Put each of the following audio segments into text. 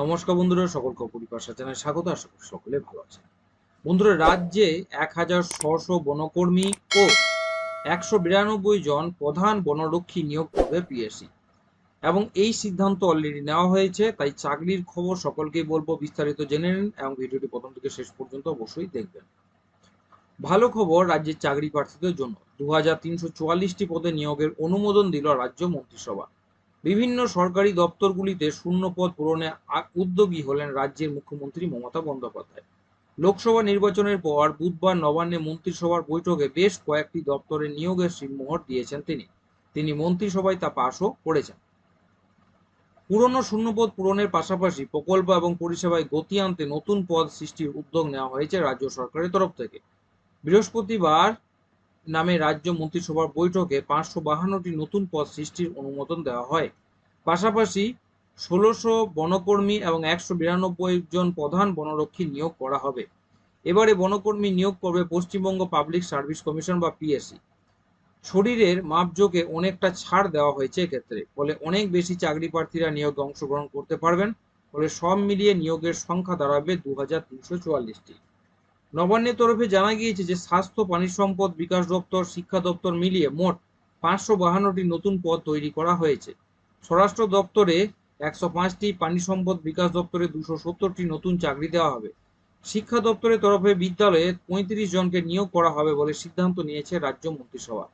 নমস্কার বন্ধুরা সকলকে পরিপাশা চ্যানেলে স্বাগত, আশা সকলে ভালো আছেন। বন্ধুরা, রাজ্যে এক হাজার ছশো বনকর্মী ও একশো বিরানব্বই জন প্রধান বনরক্ষী নিয়োগ করবে পিএসসি। এবং এই সিদ্ধান্ত অলরেডি নেওয়া হয়েছে, তাই চাকরির খবর সকলকেই বলব, বিস্তারিত জেনে নিন এবং ভিডিওটি প্রথম থেকে শেষ পর্যন্ত অবশ্যই দেখবেন। ভালো খবর, রাজ্যের চাকরি প্রার্থীদের জন্য দু হাজার তিনশো চুয়াল্লিশটি পদে নিয়োগের অনুমোদন দিল রাজ্য মন্ত্রিসভা। বিভিন্ন সরকারি দপ্তরগুলিতে শূন্য পদ পূরণে উদ্যোগী হলেন রাজ্যের মুখ্যমন্ত্রী মমতা বন্দ্যোপাধ্যায়। লোকসভা নির্বাচনের পর বুধবার নবান্নে মন্ত্রিসভার বৈঠকে বেশ কয়েকটি দপ্তরে নিয়োগের সিলমোহর দিয়েছেন তিনি। তিনি মন্ত্রিসভায় তা পাশও করেছেন। পুরনো শূন্যপদ পূরণের পাশাপাশি প্রকল্প এবং পরিষেবায় গতি আনতে নতুন পদ সৃষ্টির উদ্যোগ নেওয়া হয়েছে রাজ্য সরকারের তরফ থেকে। বৃহস্পতিবার নামে রাজ্য মন্ত্রিসভার বৈঠকে পাঁচশো বাহান্নটি নতুন পদ সৃষ্টির অনুমোদন দেওয়া হয়। পাশাপাশি ষোলোশো বনকর্মী এবং একশো বিরানব্বই জন প্রধান বনরক্ষী নিয়োগ করা হবে। এবারে বনকর্মী নিয়োগ করবে পশ্চিমবঙ্গ পাবলিক সার্ভিস কমিশন বা পিএসসি। শরীরের মাপজোকে অনেকটা ছাড় দেওয়া হয়েছে এক্ষেত্রে, ফলে অনেক বেশি চাকরি প্রার্থীরা নিয়োগে অংশগ্রহণ করতে পারবেন, ফলে সব মিলিয়ে নিয়োগের সংখ্যা দাঁড়াবে দু হাজার তিনশো চুয়াল্লিশটি। নবান্নের তরফে জানা গিয়েছে যে স্বাস্থ্য পানি সম্পদ, বিকাশ দপ্তর, শিক্ষা দপ্তর মিলিয়ে মোট পাঁচশো বাহান্নটি নতুন পদ তৈরি করা হয়েছে। স্বরাষ্ট্র দপ্তরে একশো পাঁচটি পানি সম্পদ বিকাশ দপ্তরে দুশো সত্তরটি নতুন চাকরি দেওয়া হবে। শিক্ষা দপ্তরের তরফে বিদ্যালয়ে পঁয়ত্রিশ জনকে নিয়োগ করা হবে বলে সিদ্ধান্ত নিয়েছে রাজ্য মন্ত্রিসভা।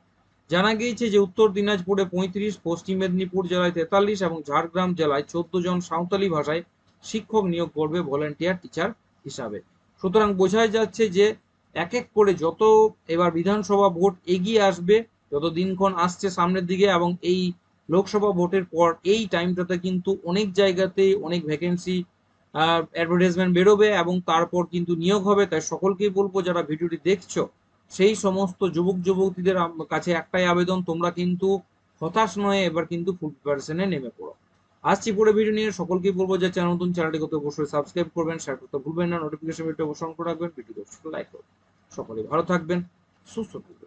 জানা গিয়েছে যে উত্তর দিনাজপুরে পঁয়ত্রিশ, পশ্চিম মেদিনীপুর জেলায় তেতাল্লিশ এবং ঝাড়গ্রাম জেলায় চোদ্দ জন সাঁওতালি ভাষায় শিক্ষক নিয়োগ করবে ভলেন্টিয়ার টিচার হিসাবে। সুতরাং বোঝাই যাচ্ছে যে এক এক করে যত এবার বিধানসভা ভোট এগিয়ে আসবে, যত দিনক্ষণ আসছে সামনের দিকে এবং এই লোকসভা ভোটের পর এই টাইমটাতে কিন্তু অনেক জায়গাতেই অনেক ভ্যাকেন্সি অ্যাডভার্টাইজমেন্ট বেরোবে এবং তারপর কিন্তু নিয়োগ হবে। তাই সকলকেই বলব, যারা ভিডিওটি দেখছ, সেই সমস্ত যুবক যুবতীদের কাছে একটাই আবেদন, তোমরা কিন্তু হতাশ নয়, এবার কিন্তু ফুল প্রিপারেশনে নেমে পড়ো। আসছি পরে ভিডিও নিয়ে। সকলকেই বলব যে চ্যানেল নতুন চ্যানেলটি করতে অবশ্যই সাবস্ক্রাইব করবেন শেয়ার করতে ভুলবেন না নোটিফিকেশন ভিডিও অবশ্যই রাখবেন ভিডিও লাইক করবেন। সকলে ভালো থাকবেন, সুস্থ থাকবেন।